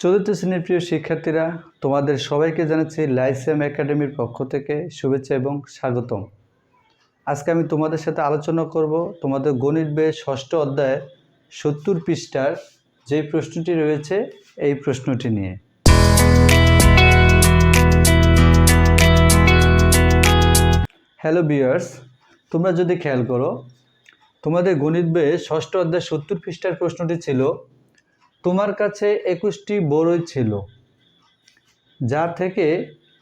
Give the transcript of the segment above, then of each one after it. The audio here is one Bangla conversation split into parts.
চতুর্থ শ্রেণির প্রিয় শিক্ষার্থীরা, তোমাদের সবাইকে জানাচ্ছি লাইসেম একাডেমির পক্ষ থেকে শুভেচ্ছা এবং স্বাগতম। আজকে আমি তোমাদের সাথে আলোচনা করব তোমাদের গণিত বইয়ের ষষ্ঠ অধ্যায়ে সত্তর পৃষ্ঠার যে প্রশ্নটি রয়েছে, এই প্রশ্নটি নিয়ে। হ্যালো বিয়ার্স তোমরা যদি খেয়াল করো, তোমাদের গণিত বইয়ে ষষ্ঠ অধ্যায় সত্তর পৃষ্ঠার প্রশ্নটি ছিল তোমার কাছে একুশটি বড়ই ছিল, যা থেকে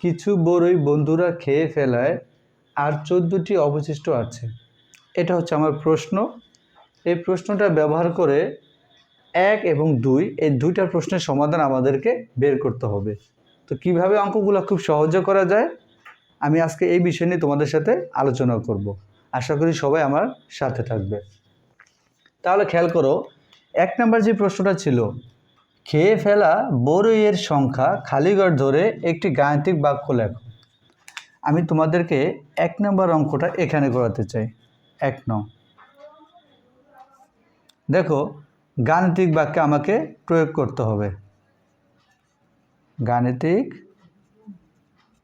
কিছু বড়ই বন্ধুরা খেয়ে ফেলায় আর চোদ্দোটি অবশিষ্ট আছে। এটা হচ্ছে আমার প্রশ্ন। এই প্রশ্নটা ব্যবহার করে এক এবং দুই, এই দুইটা প্রশ্নের সমাধান আমাদেরকে বের করতে হবে। তো কীভাবে অঙ্কগুলো খুব সহজে করা যায়? আমি আজকে এই বিষয় নিয়ে তোমাদের সাথে আলোচনা করব। আশা করি সবাই আমার সাথে থাকবে। তাহলে খেয়াল করো এক নম্বর যে প্রশ্নটা ছিল, খেয়ে ফেলা বড়ইয়ের সংখ্যা খালিঘর ধরে একটি গাণিতিক বাক্য লেখো। আমি তোমাদেরকে এক নম্বর অঙ্কটা এখানে করাতে চাই। এক নং। দেখো, গাণিতিক বাক্যে আমাকে প্রয়োগ করতে হবে। গাণিতিক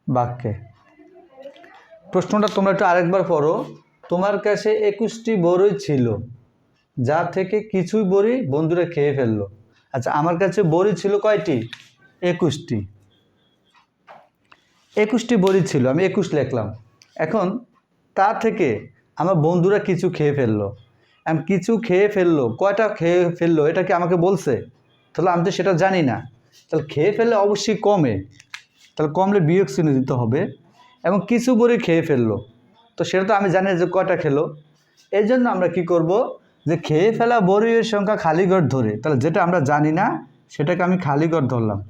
বাক্যে। প্রশ্নটা তোমরা একটু আরেকবার পড়ো। তোমার কাছে একুশটি বড়ই ছিল। যা থেকে কিছুই বড়ি বন্ধুরা খেয়ে ফেলল। আচ্ছা আমার কাছে বড়ি ছিল কয়টি? একুশটি। একুশটি বড়ি ছিল, আমি একুশ লিখলাম। এখন তা থেকে আমার বন্ধুরা কিছু খেয়ে ফেলল। আমি কিছু খেয়ে ফেলল, কয়টা খেয়ে ফেলল, এটা কি আমাকে বলছে? তাহলে আমি তো সেটা জানি না। তাহলে খেয়ে ফেললে অবশ্যই কমে। তাহলে কমলে বিয়োগ চিহ্ন দিতে হবে এবং কিছু বড়ি খেয়ে ফেলল। তো সেটা তো আমি জানি যে কয়টা খেলো। এই জন্য আমরা কি করব? যে খেয়ে ফেলা বড়ির সংখ্যা খালি ঘর ধরে, তাহলে যেটা আমরা জানি না, সেটাকে আমি খালি ঘর ধরলাম।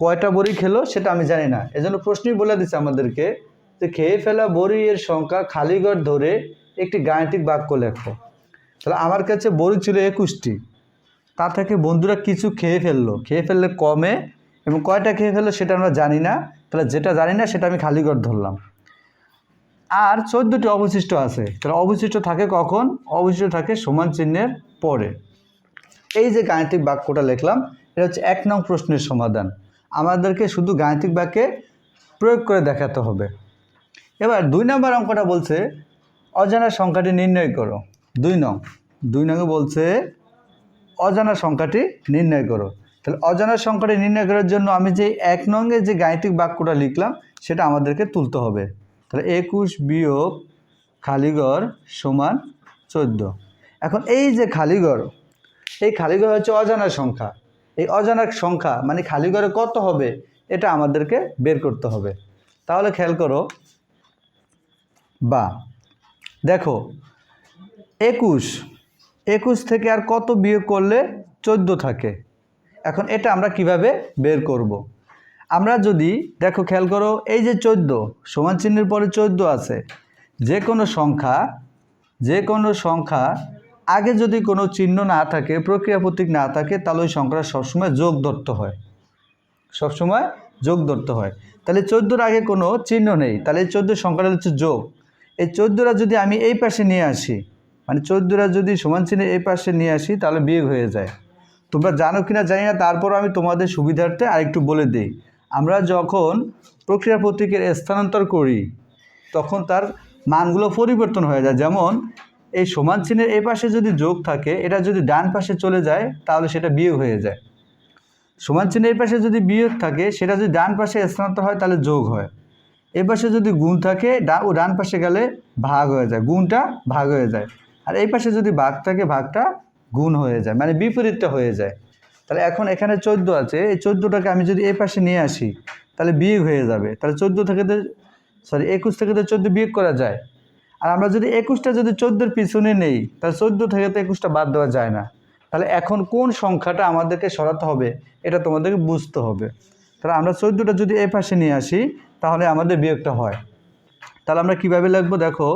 কয়টা বড়ি খেলো সেটা আমি জানি না। এজন্য প্রশ্নই বলে দিচ্ছে আমাদেরকে যে খেয়ে ফেলা বড়ির সংখ্যা খালি ঘর ধরে একটি গাণিতিক বাক্য লেখো। তাহলে আমার কাছে বড়ি ছিল একুশটি। তা থেকে বন্ধুরা কিছু খেয়ে ফেলল। খেয়ে ফেললে কমে এবং কয়টা খেয়ে ফেলল সেটা আমরা জানি না। তাহলে যেটা জানি না সেটা আমি খালি ঘর ধরলাম। আর চোদ্দোটি অবশিষ্ট আছে। তাহলে অবশিষ্ট থাকে কখন? অবশিষ্ট থাকে সমান চিহ্নের পরে। এই যে গাণিতিক বাক্যটা লিখলাম, এটা হচ্ছে এক নং প্রশ্নের সমাধান। আমাদেরকে শুধু গাণিতিক বাক্যে প্রয়োগ করে দেখাতে হবে। এবার দুই নম্বর অঙ্কটা বলছে, অজানা সংখ্যাটি নির্ণয় করো। দুই নং। দুই নঙ্গে বলছে, অজানা সংখ্যাটি নির্ণয় করো। তাহলে অজানা সংখ্যাটি নির্ণয় করার জন্য আমি যে এক নঙ্গে যে গাণিতিক বাক্যটা লিখলাম, সেটা আমাদেরকে তুলতে হবে। তাহলে একুশ বিয়োগ খালিগড় সমান চোদ্দ। এখন এই যে খালিগড়, এই খালিগড় হচ্ছে অজানা সংখ্যা। এই অজানা সংখ্যা মানে খালিগড়ে কত হবে, এটা আমাদেরকে বের করতে হবে। তাহলে খেয়াল করো, বা, দেখো, একুশ একুশ থেকে আর কত বিয়োগ করলে চোদ্দ থাকে? এখন এটা আমরা কীভাবে বের করব। আমরা যদি, দেখো খেয়াল করো, এই যে চোদ্দ, সমান চিহ্নের পরে চোদ্দ আছে, যে কোনো সংখ্যা, যে কোনো সংখ্যা, আগে যদি কোনো চিহ্ন না থাকে, প্রক্রিয়া প্রতীক না থাকে, তাহলে ওই সংখ্যাটা সবসময় যোগ ধরতে হয়। সবসময় যোগ ধরতে হয়। তাহলে চোদ্দোর আগে কোনো চিহ্ন নেই, তাহলে এই চোদ্দোর সংখ্যাটা হচ্ছে যোগ। এই চোদ্দোরা যদি আমি এই পাশে নিয়ে আসি মানে চোদ্দোরা যদি সমান চিহ্নে এই পাশে নিয়ে আসি, তাহলে বিয়োগ হয়ে যায়। তোমরা জানো কিনা জানি না তারপর আমি তোমাদের সুবিধার্থে আরেকটু বলে দিই। আমরা যখন প্রক্রিয়া প্রতীকের স্থানান্তর করি, তখন তার মানগুলো পরিবর্তন হয়ে যায়। যেমন, এই সমান চিহ্নের এই পাশে যদি যোগ থাকে, এটা যদি ডান পাশে চলে যায়, তাহলে সেটা বিয়োগ হয়ে যায়। সমান চিহ্নের এই পাশে যদি বিয়োগ থাকে, সেটা যদি ডান পাশে স্থানান্তর হয়, তাহলে যোগ হয়। এ পাশে যদি গুণ থাকে ও ডান পাশে গেলে ভাগ হয়ে যায়, গুণটা ভাগ হয়ে যায়। আর এই পাশে যদি ভাগ থাকে, ভাগটা গুণ হয়ে যায় মানে বিপরীতটা হয়ে যায়। তাহলে এখন এখানে চোদ্দ আছে, এই চোদ্দোটাকে আমি যদি এই পাশে নিয়ে আসি, তাহলে বিয়োগ হয়ে যাবে। তাহলে চোদ্দ থেকে তো সরি একুশ থেকে তো চোদ্দ বিয়োগ করা যায়। আর আমরা যদি একুশটা যদি চোদ্দোর পিছনে নেই, তাহলে চোদ্দ থেকে তো একুশটা বাদ দেওয়া যায় না। তাহলে এখন কোন সংখ্যাটা আমাদেরকে সরাতে হবে, এটা তোমাদেরকে বুঝতে হবে। তাহলে আমরা চোদ্দোটা যদি এ পাশে নিয়ে আসি, তাহলে আমাদের বিয়োগটা হয়। তাহলে আমরা কীভাবে লিখব? দেখো,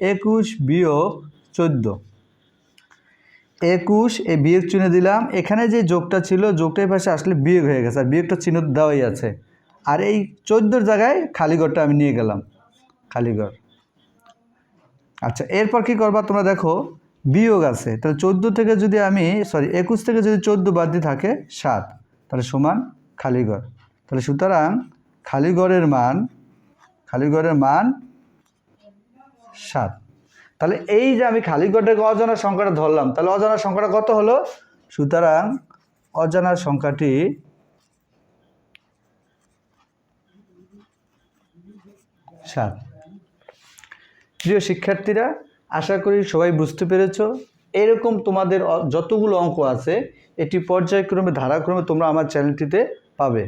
একুশ বিয়োগ চোদ্দ। একুশ এই বিয়োগ চিহ্ন দিলাম। এখানে যে যোগটা ছিল যোগটা এই পাশে আসলে বিয়োগ হয়ে গেছে, আর বিয়োগটা চিহ্ন দেওয়াই আছে। আর এই চোদ্দোর জায়গায় খালিঘরটা আমি নিয়ে গেলাম খালিঘর আচ্ছা এরপর কি করবা তোমরা দেখো, বিয়োগ আছে। তাহলে চোদ্দ থেকে যদি আমি সরি একুশ থেকে যদি চোদ্দ বাদ দিয়ে থাকে সাত, তাহলে সমান খালিগড় তাহলে সুতরাং খালিগড়ের মান খালিগড়ের মান সাত। তাহলে এই যে আমি খালি খালিগড়টাকে অজানা সংখ্যাটা ধরলাম, তাহলে অজানা সংখ্যাটা কত হলো? সুতরাং অজানা সংখ্যাটি সাত। প্রিয় শিক্ষার্থীরা, আশা করি সবাই বুঝতে পেরেছ। এরকম তোমাদের যতগুলো অঙ্ক আছে, এটি পর্যায়ক্রমে, ধারাক্রমে তোমরা আমার চ্যানেলটিতে পাবে।